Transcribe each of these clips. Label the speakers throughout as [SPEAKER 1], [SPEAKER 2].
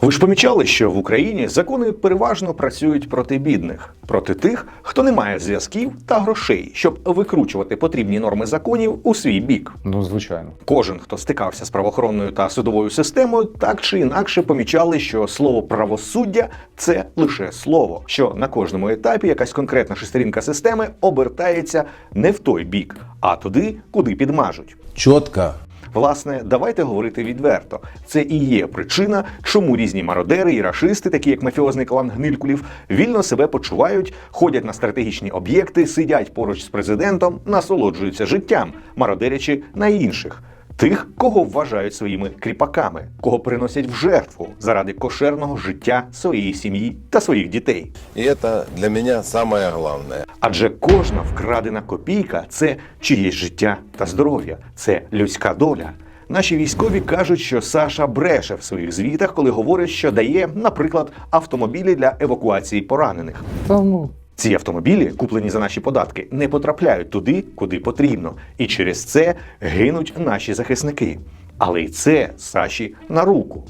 [SPEAKER 1] Ви ж помічали, що в Україні закони переважно працюють проти бідних, проти тих, хто не має зв'язків та грошей, щоб викручувати потрібні норми законів у свій бік.
[SPEAKER 2] Ну, звичайно.
[SPEAKER 1] Кожен, хто стикався з правоохоронною та судовою системою, так чи інакше помічали, що слово правосуддя це лише слово, що на кожному етапі якась конкретна шестерінка системи обертається не в той бік, а туди, куди підмажуть.
[SPEAKER 3] четко,
[SPEAKER 1] Власне, давайте говорити відверто. Це і є причина, чому різні мародери і рашисти, такі як мафіозний клан Гнилькулів, вільно себе почувають, ходять на стратегічні об'єкти, сидять поруч з президентом, насолоджуються життям, мародерячи на інших. Тих, кого вважають своїми кріпаками, кого приносять в жертву заради кошерного життя своєї сім'ї та своїх дітей.
[SPEAKER 3] и это для меня самое главное.
[SPEAKER 1] Адже кожна вкрадена копійка це чиєсь життя та здоров'я, це людська доля. Наші військові кажуть, що Саша бреше в своїх звітах, коли говорить, що дає, наприклад, автомобілі для евакуації поранених.
[SPEAKER 2] Та ну.
[SPEAKER 1] Ці автомобілі, куплені за наші податки, не потрапляють туди, куди потрібно, і через це гинуть наші захисники. Але й це Саші на руку.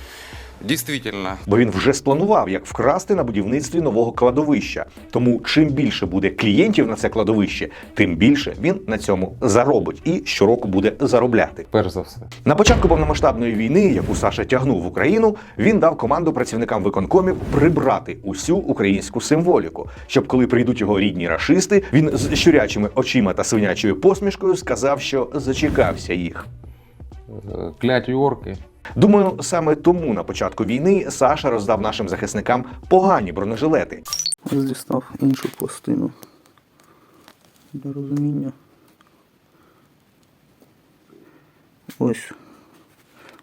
[SPEAKER 4] Действительно,
[SPEAKER 1] бо він вже спланував, як вкрасти на будівництві нового кладовища. Тому чим більше буде клієнтів на це кладовище, тим більше він на цьому заробить і щороку буде заробляти.
[SPEAKER 2] Перш за все.
[SPEAKER 1] На початку повномасштабної війни, яку Саша тягнув в Україну, він дав команду працівникам виконкомів прибрати усю українську символіку, щоб коли прийдуть його рідні рашисти, він з щурячими очима та свинячою посмішкою сказав, що зачекався їх.
[SPEAKER 2] Е, Кляті орки.
[SPEAKER 1] Думаю, саме тому на початку війни Саша роздав нашим захисникам погані бронежилети.
[SPEAKER 5] Ось іншу пластину для розуміння. Ось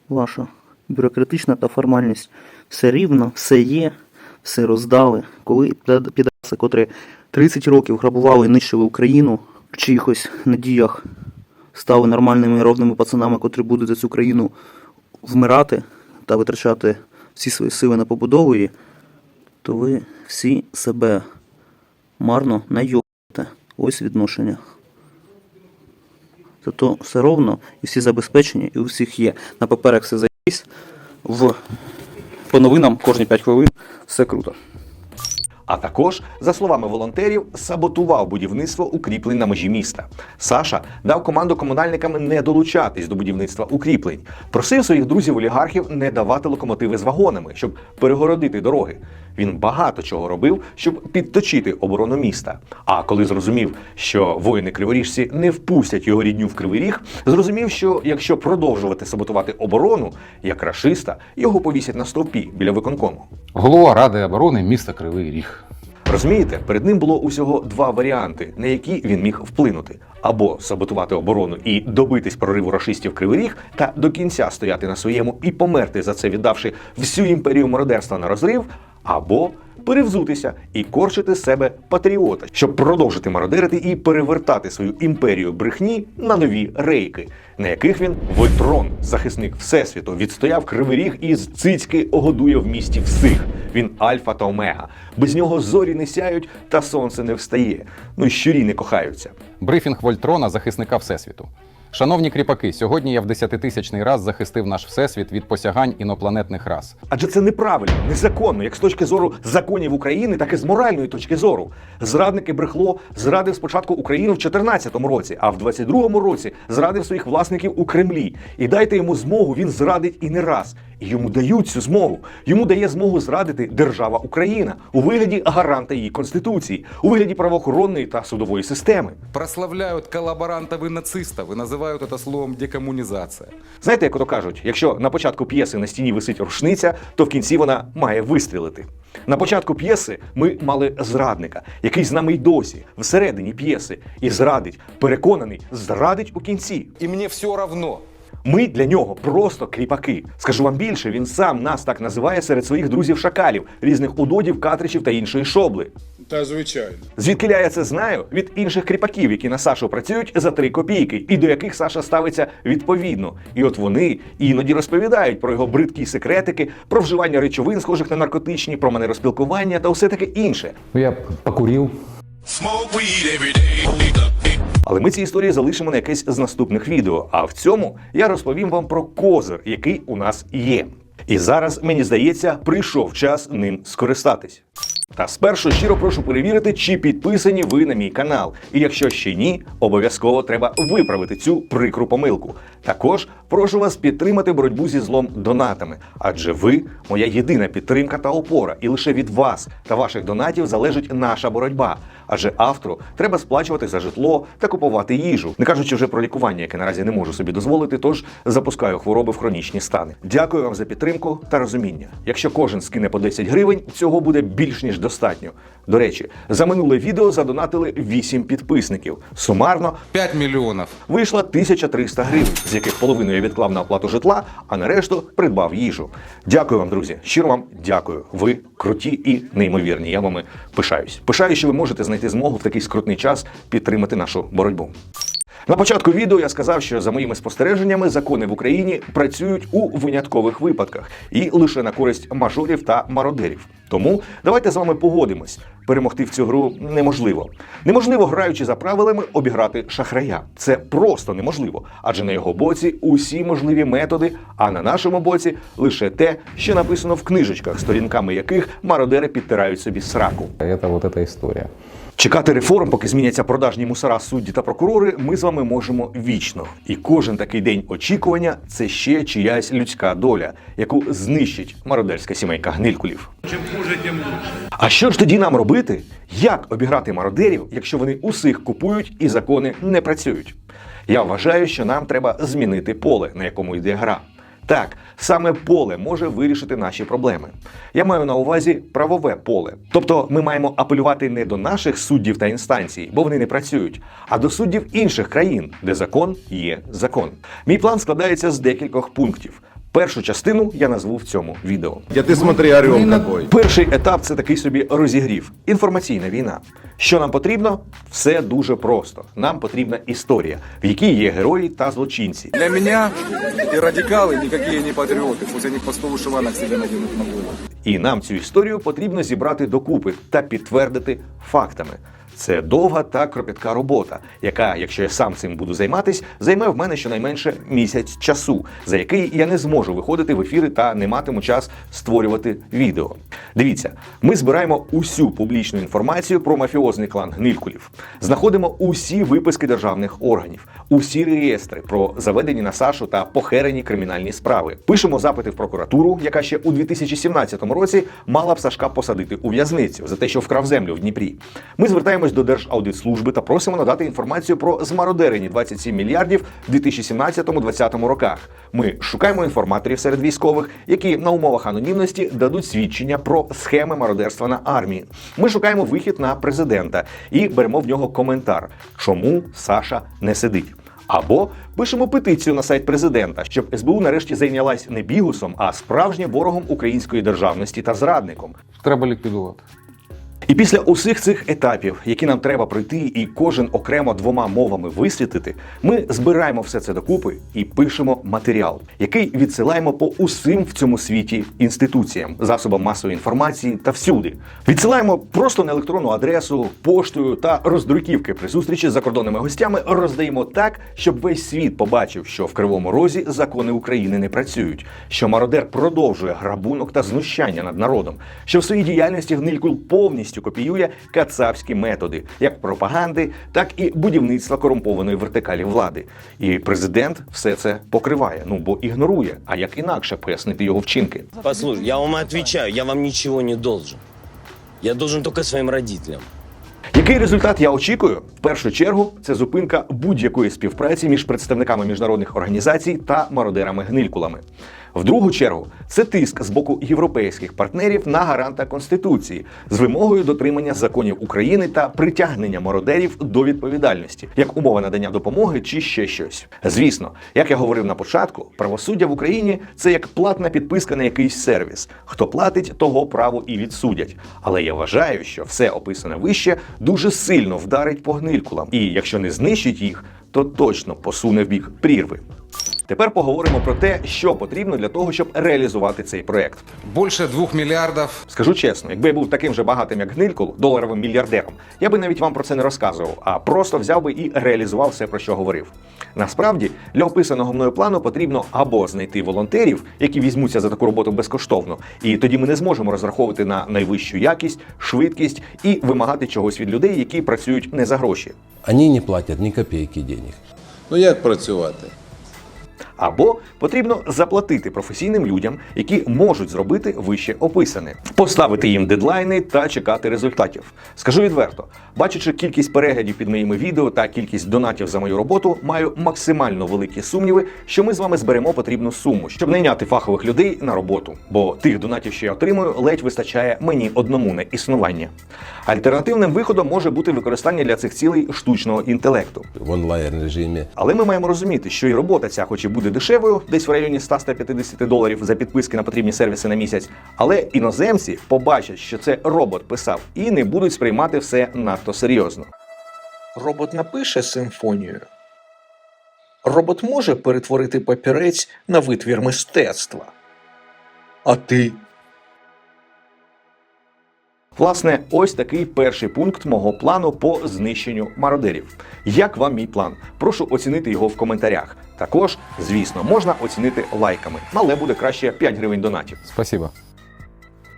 [SPEAKER 5] ваша бюрократична та формальність. Все рівно, все є, все роздали. Коли підаси, котрі 30 років грабували і нищили Україну, в чиїхось надіях стали нормальними і ровними пацанами, котрі будуть за цю країну вмирати та витрачати всі свої сили на побудову її, то ви всі себе марно найобите. Ось відношення. Зато все ровно і всі забезпечені, і у всіх є. На паперах все заїсь, в по новинам кожні 5 хвилин все круто.
[SPEAKER 1] А також, за словами волонтерів, саботував будівництво укріплень на межі міста. Саша дав команду комунальникам не долучатись до будівництва укріплень. Просив своїх друзів-олігархів не давати локомотиви з вагонами, щоб перегородити дороги. Він багато чого робив, щоб підточити оборону міста. А коли зрозумів, що воїни криворіжці не впустять його рідню в кривий ріг, зрозумів, що якщо продовжувати саботувати оборону, як рашиста, його повісять на стовпі біля виконкому.
[SPEAKER 2] Голова Ради оборони міста Кривий Ріг.
[SPEAKER 1] Розумієте, перед ним було усього два варіанти, на які він міг вплинути: або саботувати оборону і добитись прориву рашистів Кривий Ріг, та до кінця стояти на своєму і померти за це, віддавши всю імперію мародерства на розрив, або перевзутися і корчити себе патріота, щоб продовжити мародерити і перевертати свою імперію брехні на нові рейки, на яких він Вольтрон, захисник всесвіту, відстояв кривий ріг і з цицьки огодує в місті всіх. Він альфа та омега. Без нього зорі не сяють та сонце не встає. Ну й щурі не кохаються.
[SPEAKER 2] Брифінг Вольтрона, захисника Всесвіту. Шановні кріпаки, сьогодні я в десятитисячний раз захистив наш всесвіт від посягань інопланетних рас.
[SPEAKER 1] Адже це неправильно, незаконно, як з точки зору законів України, так і з моральної точки зору. Зрадники брехло зрадив спочатку Україну в 2014 році, а в 22-му році зрадив своїх власників у Кремлі. І дайте йому змогу, він зрадить і не раз. І йому дають цю змогу. Йому дає змогу зрадити держава Україна у вигляді гаранта її конституції, у вигляді правоохоронної та судової системи.
[SPEAKER 4] прославляют коллаборантов и нацистов и называют это словом декоммунизация.
[SPEAKER 1] Знаєте, як ото кажуть, якщо на початку п'єси на стіні висить рушниця, то в кінці вона має вистрілити. На початку п'єси ми мали зрадника, який з нами й досі, всередині п'єси, і зрадить, переконаний, зрадить у кінці.
[SPEAKER 4] И мне все равно.
[SPEAKER 1] Ми для нього просто кріпаки. Скажу вам більше, він сам нас так називає серед своїх друзів-шакалів, різних удодів, катричів та іншої шобли.
[SPEAKER 6] Та звичайно.
[SPEAKER 1] Звідки я це знаю? Від інших кріпаків, які на Сашу працюють за три копійки, і до яких Саша ставиться відповідно. І от вони іноді розповідають про його бридкі секретики, про вживання речовин, схожих на наркотичні, про манеру спілкування та все таке інше.
[SPEAKER 2] Ну, я покурив.
[SPEAKER 1] Але ми ці історії залишимо на якесь з наступних відео. А в цьому я розповім вам про козир, який у нас є. І зараз, мені здається, прийшов час ним скористатись. Та спершу щиро прошу перевірити, чи підписані ви на мій канал. І якщо ще ні, обов'язково треба виправити цю прикру помилку. Також прошу вас підтримати боротьбу зі злом донатами, адже ви моя єдина підтримка та опора, і лише від вас та ваших донатів залежить наша боротьба. Адже автору треба сплачувати за житло та купувати їжу, не кажучи вже про лікування, яке наразі не можу собі дозволити, тож запускаю хвороби в хронічні стани. Дякую вам за підтримку та розуміння. Якщо кожен скине по 10 гривень, цього буде більш ніж достатньо. До речі, за минуле відео задонатили 8 підписників. Сумарно
[SPEAKER 4] 5 миллионов.
[SPEAKER 1] вийшло 1300 гривень, з яких половину я відклав на оплату житла, а на решту придбав їжу. Дякую вам, друзі. Щиро вам дякую. Ви круті і неймовірні. Я вами пишаюсь. Пишаю, що ви можете знайти змогу в такий скрутний час підтримати нашу боротьбу. На початку відео я сказав, що за моїми спостереженнями закони в Україні працюють у виняткових випадках і лише на користь мажорів та мародерів. Тому давайте з вами погодимось. Перемогти в цю гру неможливо. Неможливо, граючи за правилами, обіграти шахрая. Це просто неможливо, адже на його боці усі можливі методи, а на нашому боці лише те, що написано в книжечках, сторінками яких мародери підтирають собі сраку.
[SPEAKER 2] Это вот эта история.
[SPEAKER 1] Чекати реформ, поки зміняться продажні мусора, судді та прокурори, ми з вами можемо вічно. І кожен такий день очікування це ще чиясь людська доля, яку знищить мародерська сімейка гнилькулів. Чим дуже тим, А що ж тоді нам робити? Як обіграти мародерів, якщо вони усіх купують і закони не працюють? Я вважаю, що нам треба змінити поле, на якому йде гра. Так, саме поле може вирішити наші проблеми. Я маю на увазі правове поле. Тобто ми маємо апелювати не до наших суддів та інстанцій, бо вони не працюють, а до суддів інших країн, де закон є закон. Мій план складається з декількох пунктів. Першу частину я назву в цьому відео.
[SPEAKER 3] Я ты смотри, орел какой.
[SPEAKER 1] Перший етап це такий собі розігрів. Інформаційна війна. Що нам потрібно? Все дуже просто. Нам потрібна історія, в якій є герої та злочинці.
[SPEAKER 4] Для меня эти радикалы никакие не патриоты. Пусть они по 100 вышиванок себе наденут на голову.
[SPEAKER 1] І нам цю історію потрібно зібрати докупи та підтвердити фактами. Це довга та кропітка робота, яка, якщо я сам цим буду займатись, займе в мене щонайменше місяць часу, за який я не зможу виходити в ефіри та не матиму час створювати відео. Дивіться, ми збираємо усю публічну інформацію про мафіозний клан гнилькулів, знаходимо усі виписки державних органів, усі реєстри про заведені на Сашу та похерені кримінальні справи. Пишемо запити в прокуратуру, яка ще у 2017 році мала б Сашка посадити у в'язницю за те, що вкрав землю в Дніпрі. Ми звертаємось до Держаудитслужби та просимо надати інформацію про змародерені 27 мільярдів в 2017-2020 роках. Ми шукаємо інформаторів серед військових, які на умовах анонімності дадуть свідчення про схеми мародерства на армії. Ми шукаємо вихід на президента і беремо в нього коментар, чому Саша не сидить. Або пишемо петицію на сайт президента, щоб СБУ нарешті зайнялась не бігусом, а справжнім ворогом української державності та зрадником.
[SPEAKER 2] Треба ліквідувати.
[SPEAKER 1] І після усіх цих етапів, які нам треба пройти, і кожен окремо двома мовами висвітлити, ми збираємо все це докупи і пишемо матеріал, який відсилаємо по усім в цьому світі інституціям, засобам масової інформації та всюди. Відсилаємо просто на електронну адресу, поштою та роздруківки при зустрічі з закордонними гостями роздаємо так, щоб весь світ побачив, що в кривому розі закони України не працюють, що мародер продовжує грабунок та знущання над народом, що в своїй діяльності гнилькул повністю копіює кацапські методи, як пропаганди, так і будівництва корумпованої вертикалі влади. І президент все це покриває, ну бо ігнорує. А як інакше пояснити його вчинки?
[SPEAKER 6] Послушай, я вам отвечаю, я вам ничего не должен. Я должен только своим родителям.
[SPEAKER 1] Який результат я очікую? В першу чергу це зупинка будь-якої співпраці між представниками міжнародних організацій та мародерами-гнилькулами. В другу чергу це тиск з боку європейських партнерів на гаранта конституції з вимогою дотримання законів України та притягнення мародерів до відповідальності, як умова надання допомоги чи ще щось. Звісно, як я говорив на початку, правосуддя в Україні це як платна підписка на якийсь сервіс. Хто платить, того право і відсудять. Але я вважаю, що все описане вище дуже сильно вдарить по гнилькулам, і якщо не знищить їх, то точно посуне в бік прірви. Тепер поговоримо про те, що потрібно для того, щоб реалізувати цей проект.
[SPEAKER 7] Больше двух миллиардов
[SPEAKER 1] Скажу чесно, якби я був таким же багатим, як Гнилькул, доларовим мільярдером, я би навіть вам про це не розказував, а просто взяв би і реалізував все, про що говорив. Насправді, для описаного мною плану потрібно або знайти волонтерів, які візьмуться за таку роботу безкоштовно, і тоді ми не зможемо розраховувати на найвищу якість, швидкість і вимагати чогось від людей, які працюють не за гроші.
[SPEAKER 8] Они не платят ни копейки денег.
[SPEAKER 3] Ну як працювати?
[SPEAKER 1] Або потрібно заплатити професійним людям, які можуть зробити вище описане, поставити їм дедлайни та чекати результатів. Скажу відверто, бачачи кількість переглядів під моїми відео та кількість донатів за мою роботу, маю максимально великі сумніви, що ми з вами зберемо потрібну суму, щоб найняти фахових людей на роботу. Бо тих донатів, що я отримую, ледь вистачає мені одному на існування. Альтернативним виходом може бути використання для цих цілей штучного інтелекту.
[SPEAKER 8] В онлайн режиме.
[SPEAKER 1] Але ми маємо розуміти, що і робота ця, хоч і буде дешевою, десь в районі 100-150 доларів за підписки на потрібні сервіси на місяць, але іноземці побачать, що це робот писав, і не будуть сприймати все надто серйозно.
[SPEAKER 9] Робот напише симфонію. Робот може перетворити папірець на витвір мистецтва. А ти
[SPEAKER 1] Власне, ось такий перший пункт мого плану по знищенню мародерів. Як вам мій план? Прошу оцінити його в коментарях. Також, звісно, можна оцінити лайками, але буде краще 5 гривень донатів.
[SPEAKER 2] Спасибо.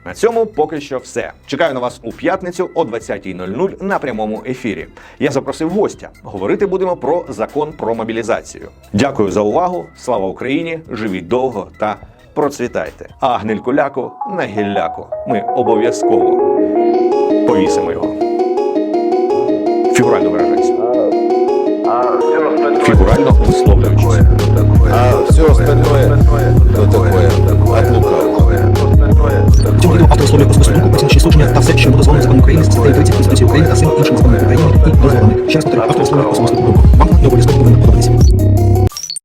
[SPEAKER 1] На цьому поки що все. Чекаю на вас у п'ятницю о 20.00 на прямому ефірі. Я запросив гостя. Говорити будемо про закон про мобілізацію. Дякую за увагу. Слава Україні! Живіть довго та процвітайте. А гниль куляку на гілляку. Ми обов'язково повісимо його. Фігурально виражаюся. Фігурально висловлюючись.
[SPEAKER 3] А все остальное, то такое, от лука.
[SPEAKER 1] Цього відео автор слово послугу, оціночні та все, що було дозволено законом України, статей 30 Конституції України та всім іншим законом України і дозволами. Ще раз повторюю, автор слово послугу. Вам не обов'язково повинно подобатися.